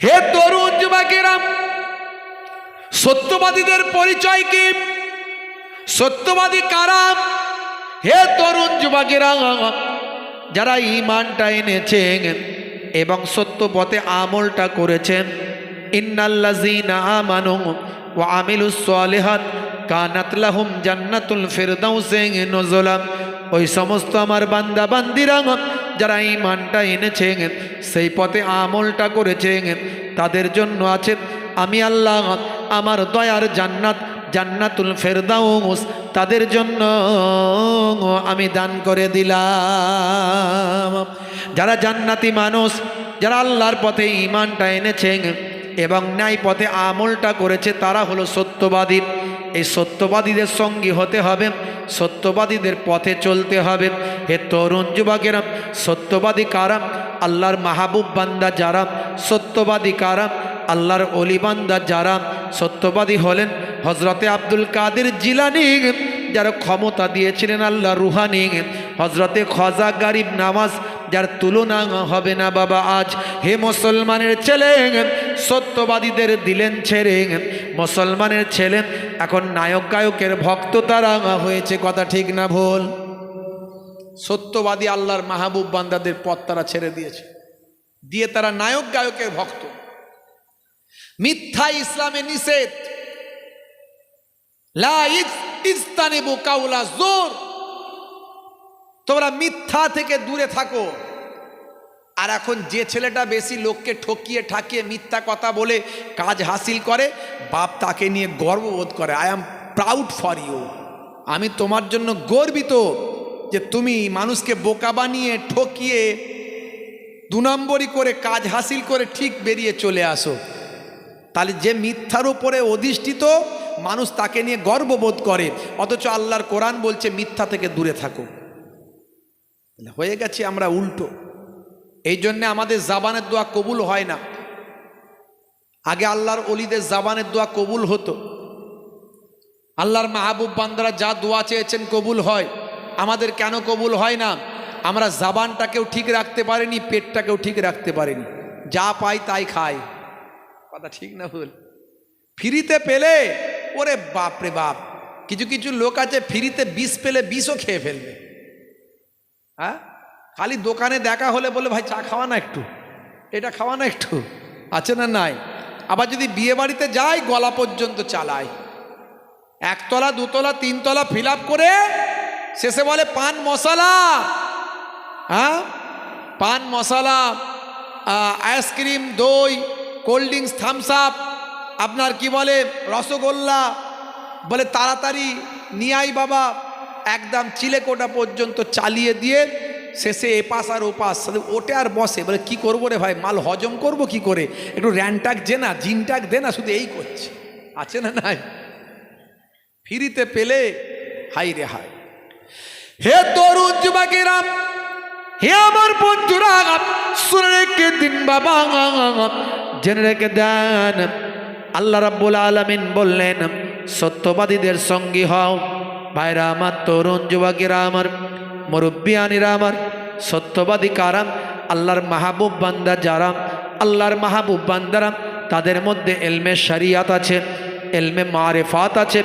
হে তরুণ যুবকেরা সত্যবাদীদের পরিচয় কি? সত্যবাদী কারা? হে তরুণ যুবকেরা যারা ইমানটা এনেছেন এবং সত্য পথে আমলটা করেছেন, ইন্নাল্লাযীনা আমানু ওয়া আমিলুস সালিহাত কানাত লাহুম জান্নাতুল ফিরদাউসে নুজুলা ওই সমস্ত আমার বান্দা বান্দিরা যারা ইমানটা এনেছেন, সেই পথে আমলটা করেছেন, তাদের জন্য আছে, আমি আল্লাহ, আমার দয়ার জান্নাত, জান্নাতুল ফেরদাউস, তাদের জন্য আমি দান করে দিলাম। যারা জান্নাতি মানুষ, যারা আল্লাহর পথে ইমানটা এনেছেন এবং ন্যায় পথে আমলটা করেছে, তারা হলো সত্যবাদী। এই সত্যবাদীদের সঙ্গী হতে হবে, সত্যবাদীদের পথে চলতে হবে। হে তরুণ যুবকেরা, সত্যবাদী কারা? আল্লাহর মাহবুব বান্দা যারা, সত্যবাদী কারা? আল্লাহর অলিবান্দা যারা, সত্যবাদী হলেন হজরতে আব্দুল কাদের জিলানি, যারা ক্ষমতা দিয়েছিলেন আল্লাহ রুহানি। হজরতে খজা গারিব নামাজ যার তুলনা হবে না বাবা, আজ হে মুসলমানের ছেলে সত্যবাদীদের দিলেন ছেড়ে। মুসলমানের ছেলে এখন নায়ক গায়কের ভক্ত তারা হয়েছে, কথা ঠিক না ভুল। সত্যবাদী আল্লাহর মাহবুব বান্দাদের পথ তারা ছেড়ে দিয়েছে, দিয়ে তারা নায়ক গায়কের ভক্ত। মিথ্যা ইসলামে নিষেধ। লা ইজতানিবু কাউলা জোর। তোমরা মিথ্যা থেকে দূরে থাকো। আর এখন যে ছেলেটা বেশি লোককে ঠকিয়ে ঠাকিয়ে মিথ্যা কথা বলে কাজ হাসিল করে, বাপ তাকে নিয়ে গর্ববোধ করে I am proud for you আমি তোমার জন্য গর্বিত যে তুমি মানুষকে বোকা বানিয়ে, ঠকিয়ে, দু নম্বরই করে কাজ হাসিল করে ঠিক বেরিয়ে চলে আসো। তাহলে যে মিথ্যার উপরে অধিষ্ঠিত মানুষ তাকে নিয়ে গর্ববোধ করে, অথচ আল্লাহর কোরআন বলছে মিথ্যা থেকে দূরে থাকো। তাহলে হয়ে গেছে আমরা উল্টো। এই জন্যে আমাদের জাবানের দোয়া কবুল হয় না। আগে আল্লাহর অলিদের জাবানের দোয়া কবুল হতো। আল্লাহর মাহবুব বান্দারা যা দোয়া চেয়েছেন কবুল হয়। আমাদের কেন কবুল হয় না? আমরা জাবানটাকেও ঠিক রাখতে পারিনি, পেটটাকেও ঠিক রাখতে পারিনি। যা পাই তাই খাই। কথা ঠিক না ভুল? ফ্রিতে পেলে, ওরে বাপরে বাপ। কিছু কিছু লোক আছে, ফ্রিতে বিষ পেলে বিষও খেয়ে ফেলবে। হ্যাঁ? খালি দোকানে দেখা হলে বলে, ভাই, চা খাওয়া না একটু। এটা খাওয়া না একটু। আছে না নাই? আবার যদি বিয়ে বাড়িতে যাই, গলা পর্যন্ত চালায় একতলা, দুতলা, তিনতলা ফিল করে শেষে বলে, পান, মশলা। হ্যাঁ? পান, মশলা আইসক্রিম দই কোল্ড ড্রিঙ্কস থামস আপ আপনার কি বলে, রসগোল্লা। বলে, তাড়াতাড়ি নিয়াই বাবা। একদম চিলেকোটা পর্যন্ত চালিয়ে দিয়ে শেষে এপাশ আর ওপাশ ওটে আর বসে। বলে, কি করব রে ভাই? মাল হজম করব কি করে? একটু র্যানটাক দে না জিনটাক দে না, শুধু এই করছে। আছে না নাই? ফিরিতে পেলে, হাই রে হাই। হে তরুণ যুবকেরা, হে আমার বন্ধুরা, শুনে রেখে দিন বাবা। জেনে রেখে দেন, আল্লাহ রাব্বুল আলামিন বললেন, সত্যবাদীদের সঙ্গী হও। ভাইরা আমার তরুণ যুবকেরা আমার মুরব্বিয়ানিরা আমার সত্যবাদী কারাম আল্লাহর মাহবুব বান্দা যারা, আল্লাহর মাহবুব বান্দারা, তাদের মধ্যে এলমে শরিয়াত আছে, এলমে মারেফাত আছে,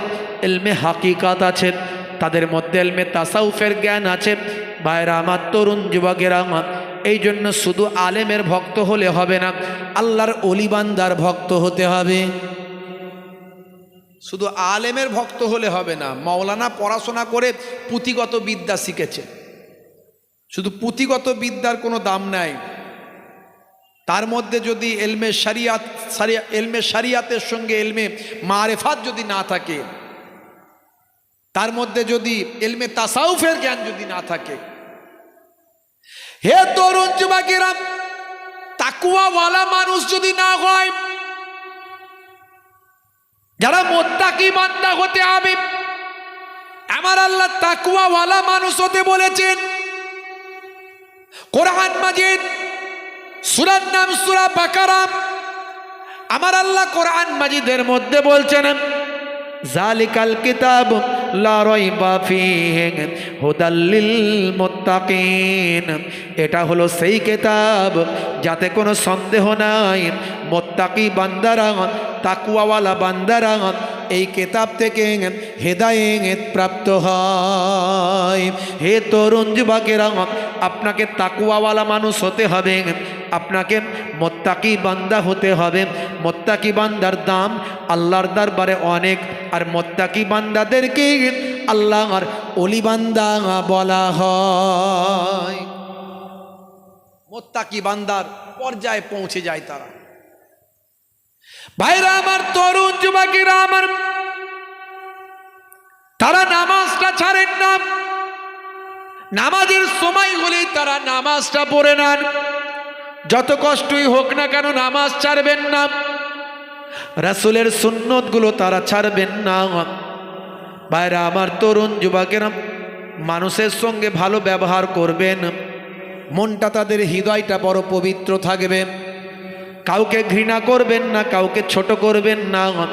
এলমে হাকিকাত আছে, তাদের মধ্যে এলমে তাসাউফের জ্ঞান আছে। ভাইরা আমার তরুণ যুবকেরা আমার এই জন্য শুধু আলেমের ভক্ত হলে হবে না, আল্লাহর অলিবান্দার ভক্ত হতে হবে। শুধু আলেমের ভক্ত হলে হবে না মৌলানা পড়াশোনা করে পুঁথিগত বিদ্যা শিখেছে। শুধু পুঁথিগত বিদ্যার কোনো দাম নাই। তার মধ্যে যদি এলমে শারিয়াত সারিয়া এলমে শারিয়াতের সঙ্গে এলমে মারেফাত যদি না থাকে, তার মধ্যে যদি এলমে তাসাউফের জ্ঞান যদি না থাকে, হে তরুণ যুবকেরা, তাকুয়াওয়ালা মানুষ যদি না হয় যারা মোত্তাকি বান্দা হতে হবে আমার আল্লাহ তাকুয়াওয়ালা মানুষ হতে বলেছেন। কোরআন মাজিদ, সুরার নাম সুরা বাকারাম আমার আল্লাহ কোরআন মাজিদের মধ্যে বলছেন, জালিকাল কিতাব এটা হলো সেই কেতাব যাতে কোনো সন্দেহ নাই। মোত্তাকি বান্দারা তাকুয়াওয়ালা বান্দারা এই কেতাব থেকে হেদায়েত প্রাপ্ত হয়। হে তরুণ যুবকেরা, আপনাকে তাকুয়াওয়ালা মানুষ হতে হবে, আপনাকে মোত্তাকি বান্দা হতে হবে। মোত্তাকি বান্দার দাম আল্লাহর দরবারে অনেক, আর মোত্তাকি বান্দাদেরকে আল্লাহর অলি বান্দা বলা হয়। মোত্তাকি বান্দার পর্যায়ে পৌঁছে যায় তারা। ভাইরা, আমার তরুণ যুবকেরা, আমার তারা নামাজটা ছাড়েন না। নামাজের সময় হলেই তারা নামাজটা পড়ে নেন। যত কষ্টই হোক না কেন নামাজ ছাড়বেন না। রাসুলের সুন্নতগুলো তারা ছাড়বেন না। বাইরা আমার তরুণ যুবকেরা, মানুষের সঙ্গে ভালো ব্যবহার করবেন। মনটা তাদের হৃদয়টা বড় পবিত্র থাকবে। কাউকে ঘৃণা করবেন না, কাউকে ছোট করবেন না।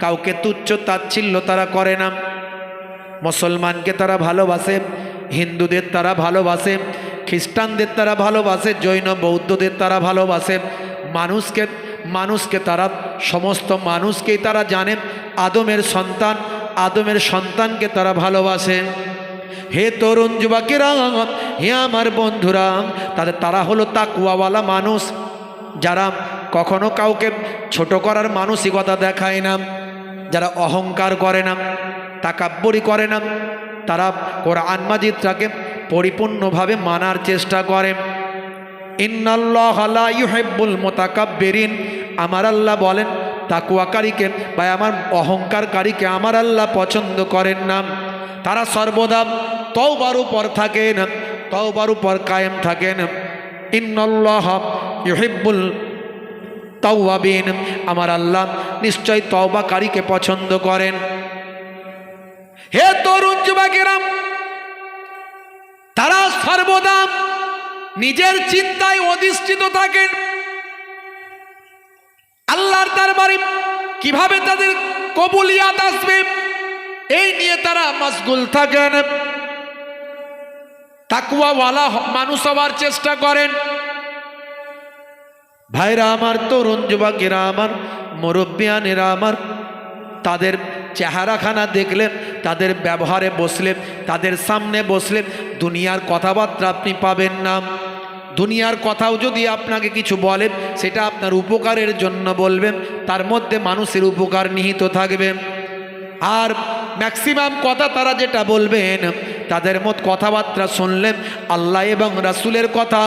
কাউকে তুচ্ছ তাচ্ছিল্য তারা করে না। মুসলমানকে তারা ভালোবাসে, হিন্দুদের তারা ভালোবাসে, খ্রিস্টানদের তারা ভালোবাসে, জৈন বৌদ্ধদের তারা ভালোবাসে। মানুষকে মানুষকে তারা, সমস্ত মানুষকেই তারা জানে, আদমের সন্তান, আদমের সন্তানকে তারা ভালোবাসে। হে তরুণ যুবকেরা, হে আমার বন্ধুরা, তাদের তারা হলো তাকুয়াওয়ালা মানুষ। যারা কখনো কাউকে ছোট করার মানসিকতা দেখায় না, যারা অহংকার করে না, তাকাব্বরি করে না, তারা কোরআন মাজিদটাকে পরিপূর্ণভাবে মানার চেষ্টা করে। ইন্নাল্লাহ লা ইউহিব্বুল আমার আল্লাহ বলেন, তাকুয়াকারীকে বা আমার অহংকারকারীকে আমার আল্লাহ পছন্দ করেন না। তারা সর্বদা তওবার উপর থাকেন, তওবার উপর কায়েম থাকেন। ইন্নাল্লাহ ইউহিব্বুল তাওয়াবিন, আমার আল্লাহ নিশ্চয় তওবাকারীকে পছন্দ করেন। হে তরুণ যুবকেরা তারা সর্বদা নিজের চিন্তায় অধিষ্ঠিত থাকেন। আল্লাহর দরবারে কীভাবে তাদের কবুলিয়াত আসবে, এই নিয়ে তারা মশগুল থাকেন। তাকুয়াওয়ালা মানুষ হওয়ার চেষ্টা করেন। ভাইরা আমার তরুণ যুবকেরা আমার মুরব্বিয়ানেরা আমার, তাদের চেহারাখানা দেখলেন, তাদের ব্যবহারে বসলে তাদের সামনে বসলে দুনিয়ার কথাবার্তা আপনি পাবেন না। দুনিয়ার কথাও যদি আপনাকে কিছু বলেন, সেটা আপনার উপকারের জন্য বলবেন, তার মধ্যে মানুষের উপকার নিহিত থাকবে। আর ম্যাক্সিমাম কথা তারা যেটা বলবেন তাদের মত কথাবার্তা শুনলেন, আল্লাহ এবং রাসুলের কথা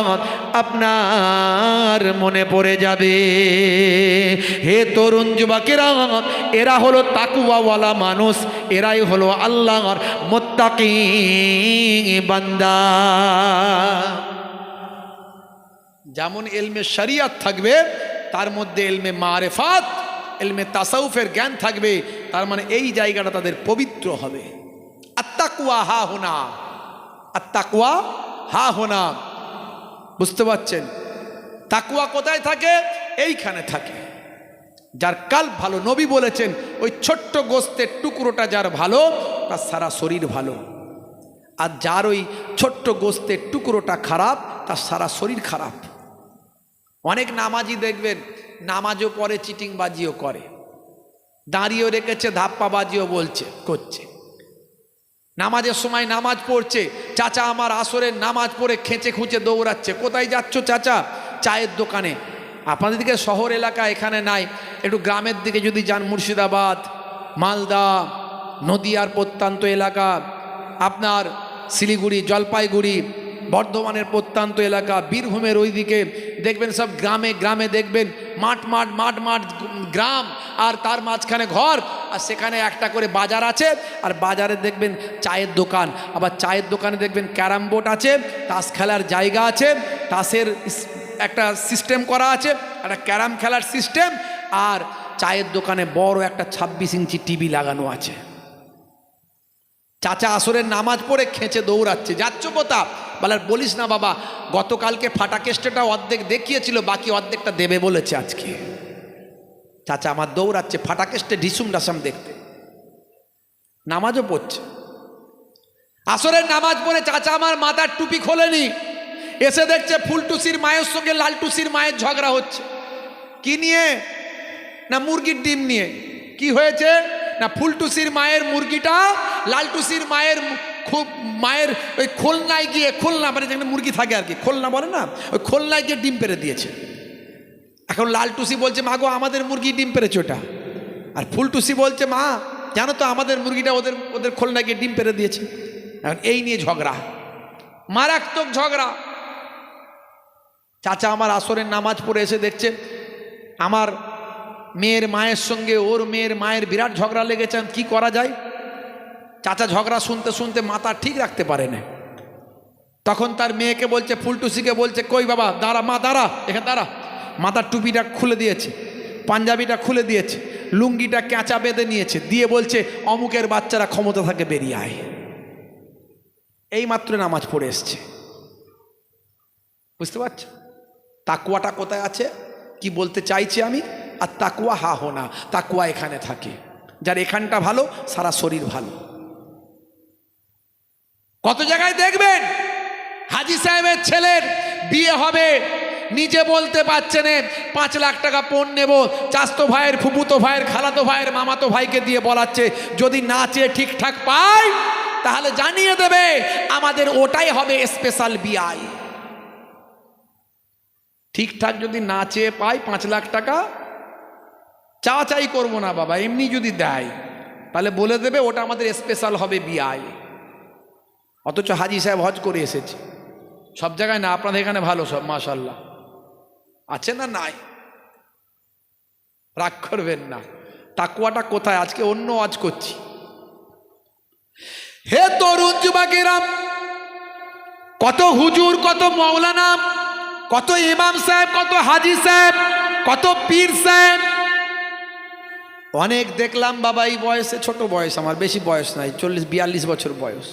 আপনার মনে পড়ে যাবে। হে তরুণ যুবকেরা, এরা হলো তাকুয়াওয়ালা মানুষ, এরাই হলো আল্লাহর মোত্তাকি বান্দা। যেমন এলমে শরিয়াত থাকবে, তার মধ্যে এলমে মারেফাত, এলমে তাসাউফের জ্ঞান থাকবে, তার মানে এই জায়গাটা তাদের পবিত্র হবে। আত্মাকুয়া হা হোনা। আত্মাকুয়া হা হোনা। বুঝতে পারছেন? তাকুয়া কোথায় থাকে? এইখানে থাকে। যার কাল ভালো, নবী বলেছেন, ওই ছোট্ট গোস্তের টুকরোটা যার ভালো তার সারা শরীর ভালো। আর যার ওই ছোট্ট গোস্তের টুকরোটা খারাপ, তার সারা শরীর খারাপ। অনেক নামাজি দেখবেন, নামাজও পরে চিটিংবাজিও করে। দাঁড়িয়েও রেখেছে, ধাপ্পাবাজিও বলছে, করছে। নামাজের সময় নামাজ পড়ছে, চাচা আমার আসরের নামাজ পড়ে খেঁচে খুঁচে দৌড়াচ্ছে। কোথায় যাচ্ছ চাচা? চায়ের দোকানে। আপনাদের দিকে শহর এলাকা এখানে নাই। একটু গ্রামের দিকে যদি যান, মুর্শিদাবাদ, মালদা, নদিয়ার প্রত্যন্ত এলাকা, আপনার শিলিগুড়ি, জলপাইগুড়ি, বর্ধমানের প্রত্যন্ত এলাকা, বীরভূমের ওই দিকে দেখবেন সব গ্রামে গ্রামে দেখবেন মাঠ মাঠ মাঠ মাঠ, গ্রাম আর তার মাঝখানে ঘর। আর সেখানে একটা করে বাজার আছে। আর বাজারে দেখবেন চায়ের দোকান। আবার চায়ের দোকানে দেখবেন ক্যারাম বোর্ড আছে, তাস খেলার জায়গা আছে, তাসের একটা সিস্টেম করা আছে, একটা ক্যারাম খেলার সিস্টেম। আর চায়ের দোকানে বড় একটা ছাব্বিশ ইঞ্চি টিভি লাগানো আছে। চাচা আসরের নামাজ পড়ে খেঁচে দৌড়াচ্ছে। যাচ্ছ কোথা বলে, বলিস না বাবা, গতকালকে ফাটা কেস্টেটা অর্ধেক দেখিয়েছিল, বাকি অর্ধেকটা দেবে বলেছে আজকে। চাচা আমার দৌড়াচ্ছে, ফাটা কেস্টে ঢিসুম ডাসাম দেখতে। নামাজও পড়ছে। আসরের নামাজ পড়ে চাচা আমার মাথার টুপি খোলেনি। এসে দেখছে ফুলটুসির মায়ের সঙ্গে লালটুসির মায়ের ঝগড়া হচ্ছে। কি নিয়ে? না মুরগির ডিম নিয়ে। কি হয়েছে? না ফুলটুসির মায়ের মুরগিটা লালটুসির মায়ের খুব মায়ের ওই খোলনায় গিয়ে খোলনা মানে যেখানে মুরগি থাকে আর কি, খোলনা বলে না? ওই খোলনায় গিয়ে ডিম পেরে দিয়েছে। এখন লালটুসি বলছে, মা গো, আমাদের মুরগি ডিম পেরেছে ওটা। আর ফুলটুসি বলছে, মা, জানো তো আমাদের মুরগিটা ওদের ওদের খোলনায় গিয়ে ডিম পেরে দিয়েছে। এখন এই নিয়ে ঝগড়া। মারাত্মক ঝগড়া। চাচা আমার আসরের নামাজ পড়ে এসে দেখছে, আমার মেয়ের মায়ের সঙ্গে ওর মেয়ের মায়ের বিরাট ঝগড়া লেগেছে। কি করা যায়? চাচা ঝগড়া শুনতে শুনতে মাথা ঠিক রাখতে পারে না। তখন তার মেয়েকে বলছে, ফুলটুসিকে বলছে, কই বাবা, দাঁড়া, মা, দাঁড়া, এখানে দাঁড়া। মাথার টুপিটা খুলে দিয়েছে, পাঞ্জাবিটা খুলে দিয়েছে, লুঙ্গিটা ক্যাঁচা বেঁধে নিয়েছে, দিয়ে বলছে, অমুকের বাচ্চারা ক্ষমতা থাকে বেরিয়ে আয়। এই মাত্র নামাজ পড়ে এসছে। বুঝতে পারছ? তাকুয়াটা কোথায় আছে? কি বলতে চাইছি আমি? আর তাকুয়া হা হো না তাকুয়া এখানে থাকে। যার এখানটা ভালো, সারা শরীর ভালো। কত জায়গায় দেখবেন? হাজি সাহেবের ছেলের বিয়ে হবে। নিজে বলতে পারছে না, পাঁচ লাখ টাকা পণ নেব। চাস্তো ভাইয়ের, ফুপুতো ভাইয়ের, খালাতো ভাইয়ের, মামাতো ভাইকে দিয়ে বলাচ্ছে, যদি নাচে ঠিকঠাক পাই, তাহলে জানিয়ে দেবে, আমাদের ওটাই হবে স্পেশাল বিআই ঠিকঠাক যদি না চেয়ে পাই, পাঁচ লাখ টাকা চা চাই করব না বাবা, এমনি যদি দেয়, তাহলে বলে দেবে, ওটা আমাদের স্পেশাল হবে বিআই অথচ হাজি সাহেব হজ করে এসেছে। সব জায়গায় না, আপনাদের এখানে ভালো সব মাশাল্লাহ আছে না নাই? রাগ করবেন না। তাকুয়াটা কোথায়? আজকে অন্য আজ করছি। হে তরুণ যুবকেরাম, কত হুজুর, কত মৌলানা কত ইমাম সাহেব, কত হাজি সাহেব, কত পীর সাহেব। অনেক দেখলাম বাবা, এই বয়সে, ছোট বয়স আমার, বেশি বয়স নাই, চল্লিশ, বিয়াল্লিশ বছর বয়স।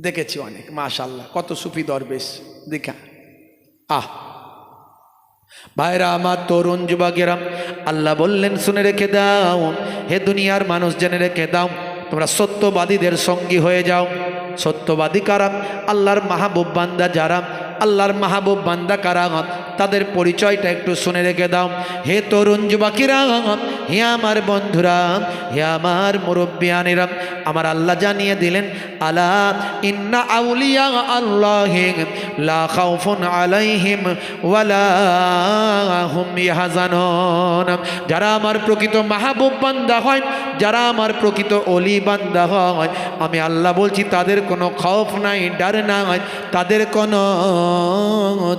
দেখেছি অনেক মাশাল্লাহ কত সুফি দরবেশ, দেখা। আহ। ভাইরা, আমার তরুণ যুবকেরা, আল্লাহ বললেন, শুনে রেখে দাও। হে দুনিয়ার মানুষ, জেনে রেখে দাও। তোমরা সত্যবাদীদের সঙ্গী হয়ে যাও। সত্যবাদী কারাম আল্লাহর মাহবুব বান্দা যারা আল্লাহর মাহবুব বান্দা কারা তাদের পরিচয়টা একটু শুনে রেখে দাও। হে তরুণ যুবকেরা, হে আমার বন্ধুরা, হে আমার মুরব্বিয়ানেরা, আমার আল্লাহ জানিয়ে দিলেন, আলা ইন্না আউলিয়া আল্লাহ লা খাউফুন আলাইহিম ওয়ালা হুম ইয়াহজানুন। যারা আমার প্রকৃত মাহবুব বান্দা হয়, যারা আমার প্রকৃত অলি বান্দা হয়, আমি আল্লাহ বলছি, তাদের কোনো খৌফ নাই, ডার নাই, তাদের কোনো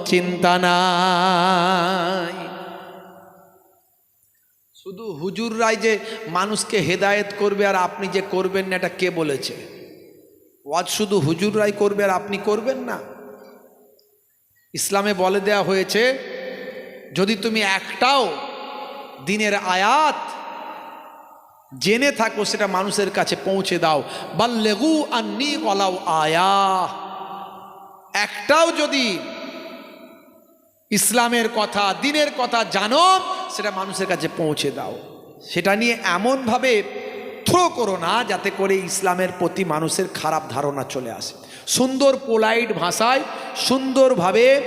চিন্তা নাই। শুধু হুজুররাই যে মানুষকে হেদায়েত করবে আর আপনি যে করবেন না, এটা কে বলেছে? ওয়াজ শুধু হুজুররাই করবে আর আপনি করবেন না? ইসলামে বলে দেয়া হয়েছে, যদি তুমি একটাও দিনের আয়াত জেনে থাকো, সেটা মানুষের কাছে পৌঁছে দাও। বাল্লেগু আন্নি কলাও আয়া। একটাও যদি ইসলামের কথা, দিনের কথা জানো, সেটা মানুষের কাছে পৌঁছে দাও। সেটা নিয়ে এমনভাবে থ্রো করো না, যাতে করে ইসলামের প্রতি মানুষের খারাপ ধারণা চলে আসে। সুন্দর পোলাইট ভাষায় সুন্দরভাবে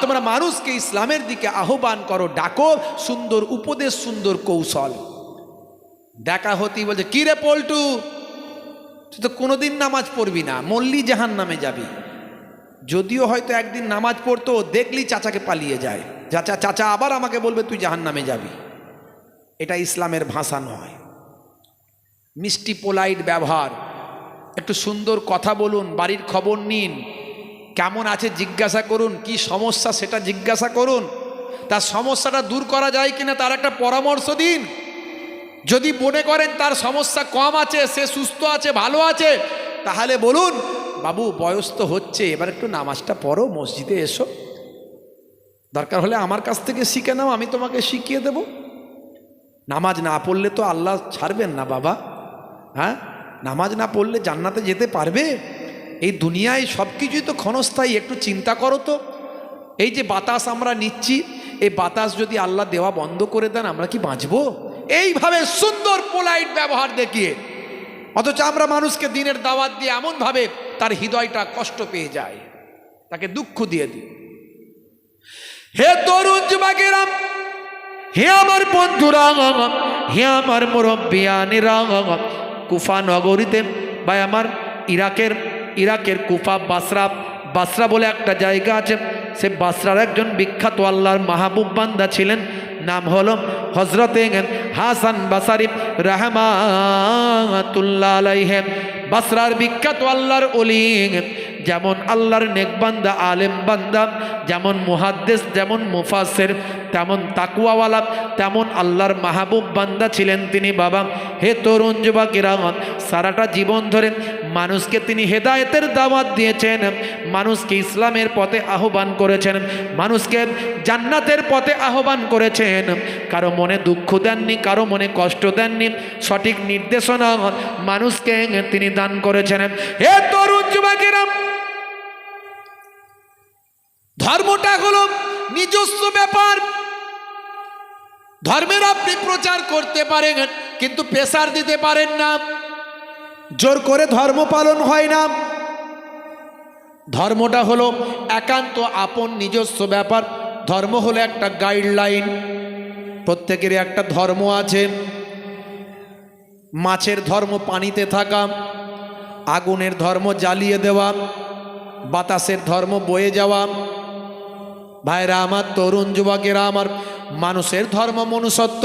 তোমরা মানুষকে ইসলামের দিকে আহ্বান করো, ডাকো, সুন্দর উপদেশ, সুন্দর কৌশল। দেখা হতেই বলছে কি রে পল্টু, তুই তো কোনোদিন নামাজ পড়বি না মল্লি জাহান নামে যাবি। যদিও হয়তো একদিন নামাজ পড়তো, দেখলি চাচাকে পালিয়ে যায়। চাচা চাচা আবার আমাকে বলবে, তুই জাহান নামে যাবি। এটা ইসলামের ভাষা নয়। মিষ্টি পোলাইট ব্যবহার। একটু সুন্দর কথা বলুন, বাড়ির খবর নিন। কেমন আছে জিজ্ঞাসা করুন, কি সমস্যা সেটা জিজ্ঞাসা করুন। তার সমস্যাটা দূর করা যায় কিনা, তার একটা পরামর্শ দিন। যদি মনে করেন তার সমস্যা কম আছে, সে সুস্থ আছে, ভালো আছে, তাহলে বলুন, বাবু, বয়স তো হচ্ছে, এবার একটু নামাজটা পড়ো, মসজিদে এসো। দরকার হলে আমার কাছ থেকে শিখে নাও, আমি তোমাকে শিখিয়ে দেব। নামাজ না পড়লে তো আল্লাহ ছাড়বেন না, বাবা। হ্যাঁ? নামাজ না পড়লে জান্নাতে যেতে পারবে? এই দুনিয়ায় সব কিছুই তো ক্ষণস্থায়ী, একটু চিন্তা করো তো। এই যে বাতাস আমরা নিচ্ছি, এই বাতাস যদি আল্লাহ দেওয়া বন্ধ করে দেন, আমরা কি বাঁচবো? এইভাবে সুন্দর পোলাইট ব্যবহার দেখিয়ে, অথচ আমরা মানুষকে দিনের দাওয়াত দিয়ে এমনভাবে তার হৃদয়টা কষ্ট পেয়ে যায়, তাকে দুঃখ দিয়ে দিই। হে তরুণ যুবকেরা হে আমার বন্ধুরা হে আমার মুরব্বিয়ানেরা, কুফা নগরীতে বা আমার ইরাকের ইরাকের কুফা বাসরা বাসরা বলে একটা জায়গা আছে, সে বাসরার একজন বিখ্যাত আল্লাহর মাহবুব বান্দা ছিলেন নাম হলো হজরতে হাসান বাসারিফ রহমাতুল্লাহ বাসরার বিখ্যাত আল্লাহর অলি যেমন আল্লাহর নেকবান্দা, আলেম বান্দা, যেমন মুহাদ্দেস, যেমন মুফাসের তেমন তাকুয়াওয়ালা তেমন আল্লাহর মাহবুব বান্দা ছিলেন তিনি বাবা। হে তরুণ যুবকেরা সারাটা জীবন ধরে মানুষকে তিনি হেদায়েতের দাওয়াত দিয়েছেন, মানুষকে ইসলামের পথে আহ্বান করেছেন, মানুষকে জান্নাতের পথে আহ্বান করেছেন। কারও মনে দুঃখ দেননি, কারও মনে কষ্ট দেননি, সঠিক নির্দেশনা মানুষকে তিনি দান করেছেন। হে তরুণ যুবকেরা, ধর্মটা হলো নিজস্ব ব্যাপার। ধর্মের আপনি প্রচার করতে পারেন, কিন্তু পেশার দিতে পারেন না। জোর করে ধর্ম পালন হয় না। ধর্মটা হলো একান্ত আপন নিজস্ব ব্যাপার। ধর্ম হলো একটা গাইডলাইন প্রত্যেকেরই একটা ধর্ম আছে। মাছের ধর্ম পানিতে থাকা, আগুনের ধর্ম জ্বালিয়ে দেওয়া, বাতাসের ধর্ম বয়ে যাওয়া। ভাইরা, আমার তরুণ যুবকেরা, আমার মানুষের ধর্ম মনুষ্যত্ব।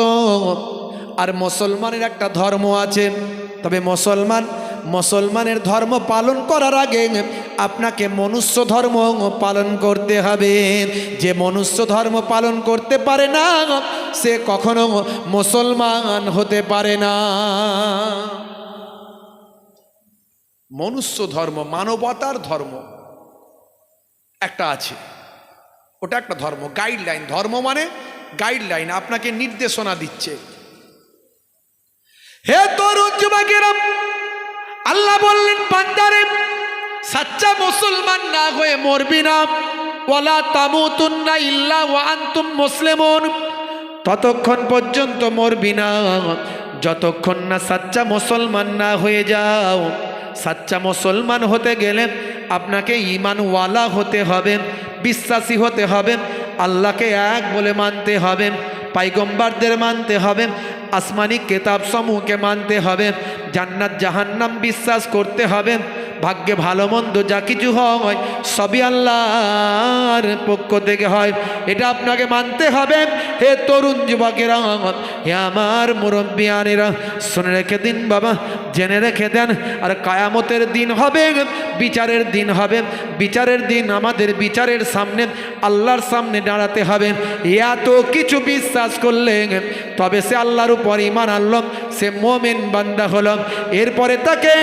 আর মুসলমানের একটা ধর্ম আছে। তবে মুসলমান, মুসলমানের ধর্ম পালন করার আগে আপনাকে মনুষ্য ধর্ম পালন করতে হবে। যে মনুষ্য ধর্ম পালন করতে পারে না, সে কখনো মুসলমান হতে পারে না। মনুষ্য ধর্ম, মানবতার ধর্ম একটা আছে। ওটা একটা ধর্ম গাইডলাইন ধর্ম মানে গাইডলাইন আপনাকে নির্দেশনা দিচ্ছে। হে তরুণ যুবকেরা, আল্লাহ বললেন, বান্দারে, সাচ্চা মুসলমান না হয়ে মরবি না। ওয়ালা তামুতুন্না ইল্লা ওয়া আনতুম মুসলিমুন। ততক্ষণ পর্যন্ত মরবি না। যতক্ষণ না সাচ্চা মুসলমান না হয়ে যাও, সাচ্চা মুসলমান হতে গেলে আপনাকে ইমানওয়ালা হতে হবে, বিশ্বাসী হতে হবে, আল্লাহকে এক বলে মানতে হবে, পাইগম্বারদের মানতে হবে আসমানি কেতাব সমূহকে মানতে হবে। জান্নাত জাহান্নাম বিশ্বাস করতে হবে। ভাগ্যে ভালো মন্দ যা কিছু হয়, সবই আল্লাহর পক্ষ থেকে হয়। এটা আপনাকে মানতে হবে। হে তরুণ যুবকেরা, হে আমার মুরব্বিয়ানেরা, শুনে রেখে দিন বাবা, জেনে রেখে দেন। আর কায়ামতের দিন হবে, বিচারের দিন হবে। বিচারের দিন আমাদের বিচারের সামনে, আল্লাহর সামনে দাঁড়াতে হবে। এত কিছু বিশ্বাস করলে, তবে সে আল্লাহর উপর ইমান আনলাম সে মোমেন বান্দা হল। এরপরে তাকে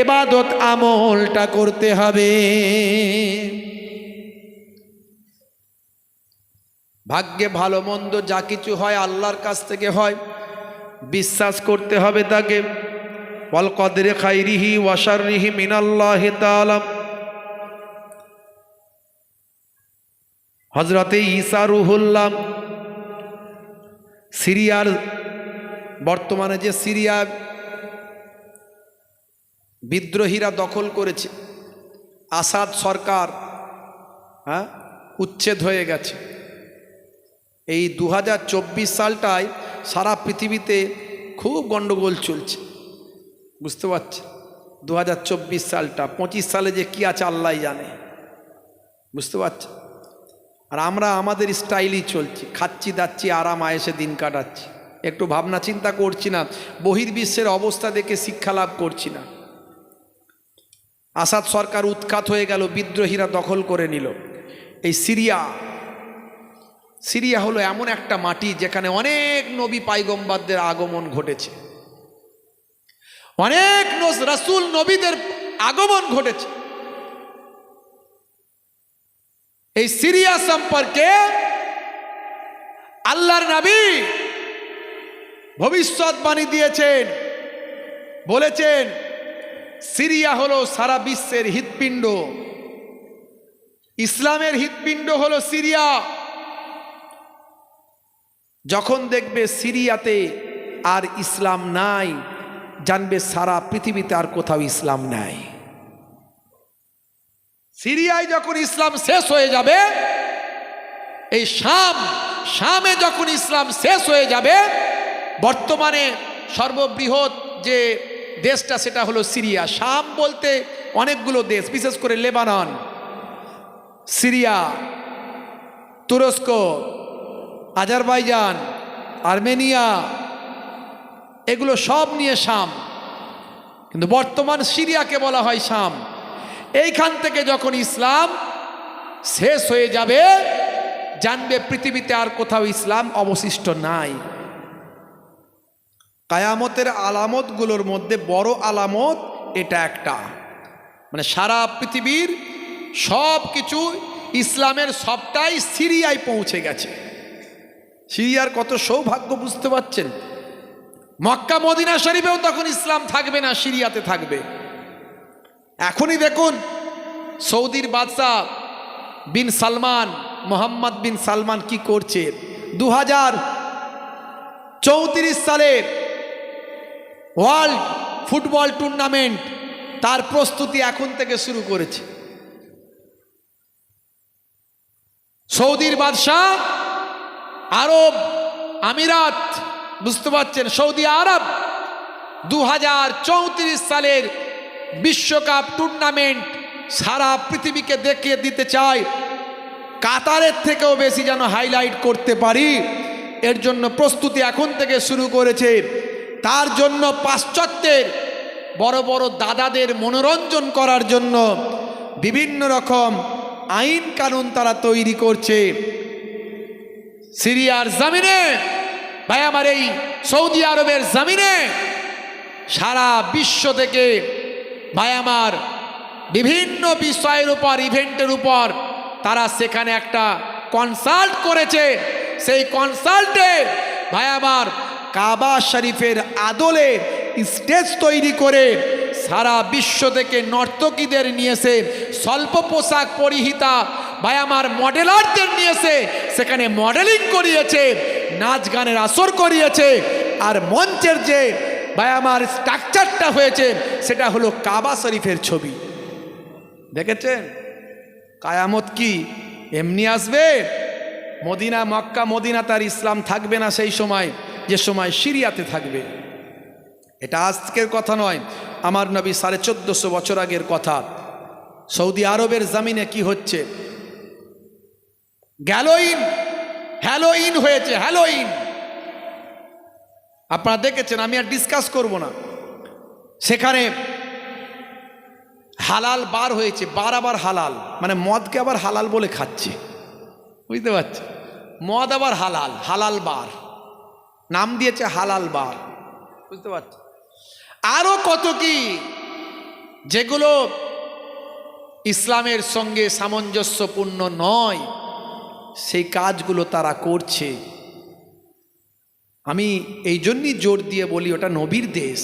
এবাদত আমলটা করতে হবে। ভাগ্যে ভালো মন্দ যা কিছু হয় আল্লাহর কাছ থেকে হয়, বিশ্বাস করতে হবে তাকে। ওয়াল কদরে খাইরিহি ওয়াশারিহি মিনাল্লাহ তাআলা। হজরতে ঈসা রুহুল্লাহ, সিরিয়ার বর্তমানে যে সিরিয়া বিদ্রোহীরা দখল করেছে। আসাদ সরকার হ্যাঁ উচ্ছেদ হয়ে গেছে। এই দু হাজার চব্বিশ সালটায় সারা পৃথিবীতে খুব গণ্ডগোল চলছে। বুঝতে পারছি দু সালটা, পঁচিশ সালে যে কী আছে আল্লাহ জানে। বুঝতে পারছি আর আমরা আমাদের স্টাইলই চলছি। খাচ্ছি, দাচ্ছি, আরাম, আয়েসে দিন কাটাচ্ছি। একটু ভাবনা চিন্তা করছি না, বহির্বিশ্বের অবস্থা দেখে শিক্ষা লাভ করছি না। আসাদ সরকার উৎখাত হয়ে গেল, বিদ্রোহীরা দখল করে নিল। এই সিরিয়া সিরিয়া হলো এমন একটা মাটি যেখানে অনেক নবী পাইগম্বাদদের আগমন ঘটেছে। অনেক রাসুল নবীদের আগমন ঘটেছে। এই সিরিয়া সম্পর্কে আল্লাহর নবী ভবিষ্যৎবাণী দিয়েছেন, বলেছেন সিরিয়া হলো সারা বিশ্বের হৃৎপিণ্ড। ইসলামের হৃৎপিণ্ড হলো সিরিয়া। যখন দেখবে সিরিয়াতে আর ইসলাম নাই, জানবে সারা পৃথিবীতে আর কোথাও ইসলাম নাই। সিরিয়ায় যখন ইসলাম শেষ হয়ে যাবে, এই শাম, শামে যখন ইসলাম শেষ হয়ে যাবে, বর্তমানে সর্ববৃহৎ যে দেশটা সেটা হলো সিরিয়া। শাম বলতে অনেকগুলো দেশ, বিশেষ করে লেবানন, সিরিয়া, তুরস্ক, আজারবাইজান, আর্মেনিয়া, এগুলো সব নিয়ে শাম। কিন্তু বর্তমান সিরিয়াকে বলা হয় শাম। এইখান থেকে যখন ইসলাম শেষ হয়ে যাবে, জানবে পৃথিবীতে আর কোথাও ইসলাম অবশিষ্ট নাই। কায়ামতের আলামতগুলোর মধ্যে বড় আলামত এটা একটা। মানে সারা পৃথিবীর সব কিছু ইসলামের সবটাই সিরিয়ায় পৌঁছে গেছে। সিরিয়ার কত সৌভাগ্য বুঝতে পারছেন? মক্কা, মদিনা শরীফেও তখন ইসলাম থাকবে না, সিরিয়াতে থাকবে। এখনই দেখুন, সৌদির বাদশাহ বিন সালমান, মোহাম্মদ বিন সালমান কি করছে? দু হাজার চৌত্রিশ সালের ওয়ার্ল্ড ফুটবল টুর্নামেন্ট তার প্রস্তুতি এখন থেকে শুরু করেছে। সৌদির বাদশাহ আরব আমিরাত, বুঝতে পারছেন? সৌদি আরব দু হাজার চৌত্রিশ সালের বিশ্বকাপ টুর্নামেন্ট সারা পৃথিবীকে দেখিয়ে দিতে চায়। কাতারের থেকেও বেশি যেন হাইলাইট করতে পারি, এর জন্য প্রস্তুতি এখন থেকে শুরু করেছে। তার জন্য পাশ্চাত্যের বড় বড় দাদাদের মনোরঞ্জন করার জন্য বিভিন্ন রকম আইন কানুন তারা তৈরি করছে। সিরিয়ার জামিনে, ভাই আমার এই সৌদি আরবের জামিনে সারা বিশ্ব থেকে ভাই আমার বিভিন্ন বিষয়ের উপর, ইভেন্টের উপর তারা সেখানে একটা কনসাল্ট করেছে। সেই কনসাল্টে ভাই আমার কাবা শরীফের আদলে স্টেজ তৈরি করে সারা বিশ্ব থেকে নর্তকীদের নিয়েছে, স্বল্প পোশাক পরিহিতা ভাই আমার মডেলারদের নিয়েছে, সেখানে মডেলিং করিয়েছে, নাচ গানের আসর করিয়েছে, আর মঞ্চের যে ভাই আমার স্ট্রাকচারটা হয়েছে, সেটা হলো কাবা শরীফের ছবি। দেখেছেন? কায়ামত কি? এমনি আসবে? মদিনা, মক্কা, মদিনা তার ইসলাম থাকবে না সেই সময়। যে সময় সিরিয়াতে থাকবে। এটা আজকের কথা নয়, আমার নবী সাড়ে চোদ্দশো বছর আগের কথা। সৌদি আরবের জামিনে কি হচ্ছে? গ্যালোইন, হ্যালোইন হয়েছে, হ্যালোইন। আপনারা দেখেছেন, আমি আর ডিসকাস করব না। সেখানে হালাল বার হয়েছে, বার আবার হালাল। মানে মদকে আবার হালাল বলে খাচ্ছে। বুঝতে পারছি মদ আবার হালাল হালাল বার। নাম দিয়েছে হালাল বার বুঝতে পারছি? আরও কত কি? যেগুলো ইসলামের সঙ্গে সামঞ্জস্যপূর্ণ নয়, সেই কাজগুলো তারা করছে। আমি এই জন্যই জোর দিয়ে বলি, ওটা নবীর দেশ।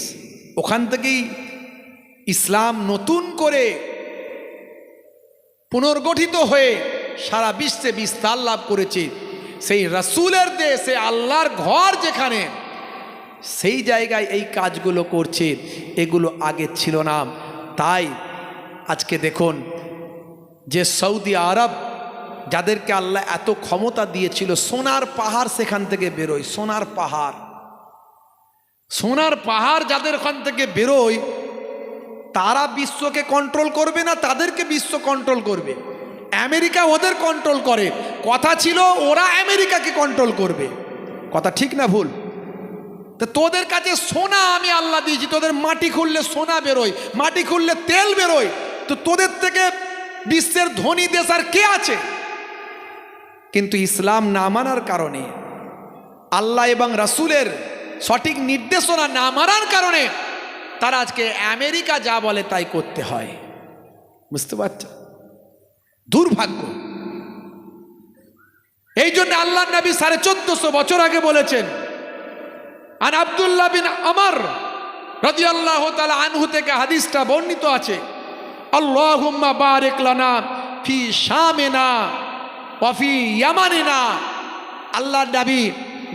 ওখান থেকেই ইসলাম নতুন করে পুনর্গঠিত হয়ে সারা বিশ্বে বিস্তার লাভ করেছে। সেই রাসুলের দেশে, আল্লাহর ঘর যেখানে, সেই জায়গায় এই কাজগুলো করছে। এগুলো আগে ছিল না। তাই আজকে দেখুন যে সৌদি আরব, যাদেরকে আল্লাহ এত ক্ষমতা দিয়েছিল, সোনার পাহাড় সেখান থেকে বেরোয়, সোনার পাহাড়। সোনার পাহাড় যাদের ওখান থেকে বেরোয়, তারা বিশ্বকে কন্ট্রোল করবে না? তাদেরকে বিশ্ব কন্ট্রোল করবে? আমেরিকা ওদের কন্ট্রোল করে। কথা ছিল, ওরা আমেরিকাকে কন্ট্রোল করবে। কথা ঠিক না ভুল? তো তোদের কাছে সোনা আমি আল্লাহ দিয়েছি, তোদের মাটি খুললে সোনা বেরোয়, মাটি খুললে তেল বেরোয়। তো তোদের থেকে বিশ্বের ধনী দেশ আর কে আছে? কিন্তু ইসলাম না মানার কারণে, আল্লাহ এবং রাসুলের সঠিক নির্দেশনা না মানার কারণে তারা আজকে আমেরিকা যা বলে তাই করতে হয়। বুঝতে পারছ? দুর্ভাগ্য। এই জন্য আল্লাহ নবী সাড়ে চোদ্দশো বছর আগে বলেছেন আর আবদুল্লাহ বিন আমার রাজি আল্লাহ তালা আনহু থেকে হাদিসটা বর্ণিত আছে, আল্লাহুম্মা বারেক লানা ফি শামেনা ওয়াফি ইয়ামানিনা। আল্লাহ নবী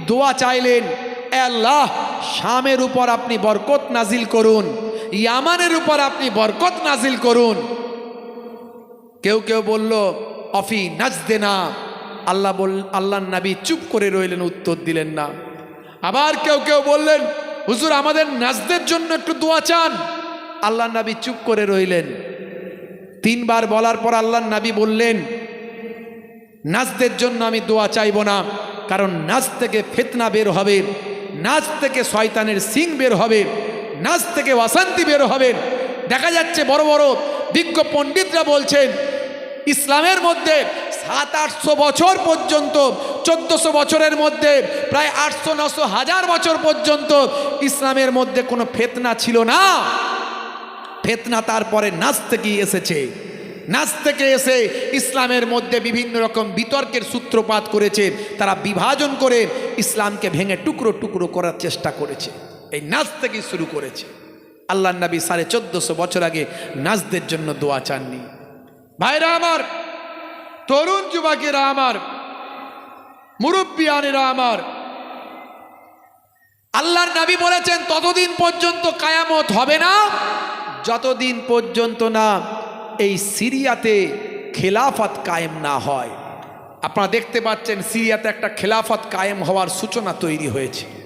দোয়া চাইলেন, "এ আল্লাহ, শামের উপর আপনি বরকত নাজিল করুন, ইয়ামানের উপর আপনি বরকত নাজিল করুন। কেউ কেউ বলল, অফি নাচদে না আল্লাহ বল আল্লাহ নাবী চুপ করে রইলেন, উত্তর দিলেন না। আবার কেউ কেউ বললেন, হুজুর, আমাদের নাচদের জন্য একটু দোয়া চান। আল্লাহ নাবী চুপ করে রইলেন। তিনবার বলার পর আল্লাহ নাবী বললেন নাচদের জন্য আমি দোয়া চাইব না, কারণ নাচ থেকে ফেতনা বের হবে নাচ থেকে শয়তানের সিং বের হবে নাচ থেকে অশান্তি বের হবে। দেখা যাচ্ছে বড় বড় বিজ্ঞ পণ্ডিতরা বলছেন, ইসলামের মধ্যে সাত, আটশো বছর পর্যন্ত, চোদ্দশো বছরের মধ্যে, প্রায় আটশো, নশো হাজার বছর পর্যন্ত ইসলামের মধ্যে কোনো ফেতনা ছিল না। ফেতনা তারপরে নাচ থেকেই এসেছে। নাচ থেকে এসে ইসলামের মধ্যে বিভিন্ন রকম বিতর্কের সূত্রপাত করেছে। তারা বিভাজন করে ইসলামকে ভেঙে টুকরো টুকরো করার চেষ্টা করেছে। এই নাচ থেকেই শুরু করেছে। আল্লাহ নবী সাড়ে চোদ্দশো বছর আগে নাচদের জন্য দোয়া চাননি। ভাইরা আমার, তরুণ যুবকেরা আমার, মুরব্বিয়ানেরা আমার, আল্লাহর নবী বলেছেন, ততদিন পর্যন্ত কায়ামত হবে না, যতদিন পর্যন্ত না এই সিরিয়াতে খেলাফত কায়েম না হয়। আপনারা দেখতে পাচ্ছেন, সিরিয়াতে একটা খেলাফত কায়েম হওয়ার সূচনা তৈরি হয়েছে।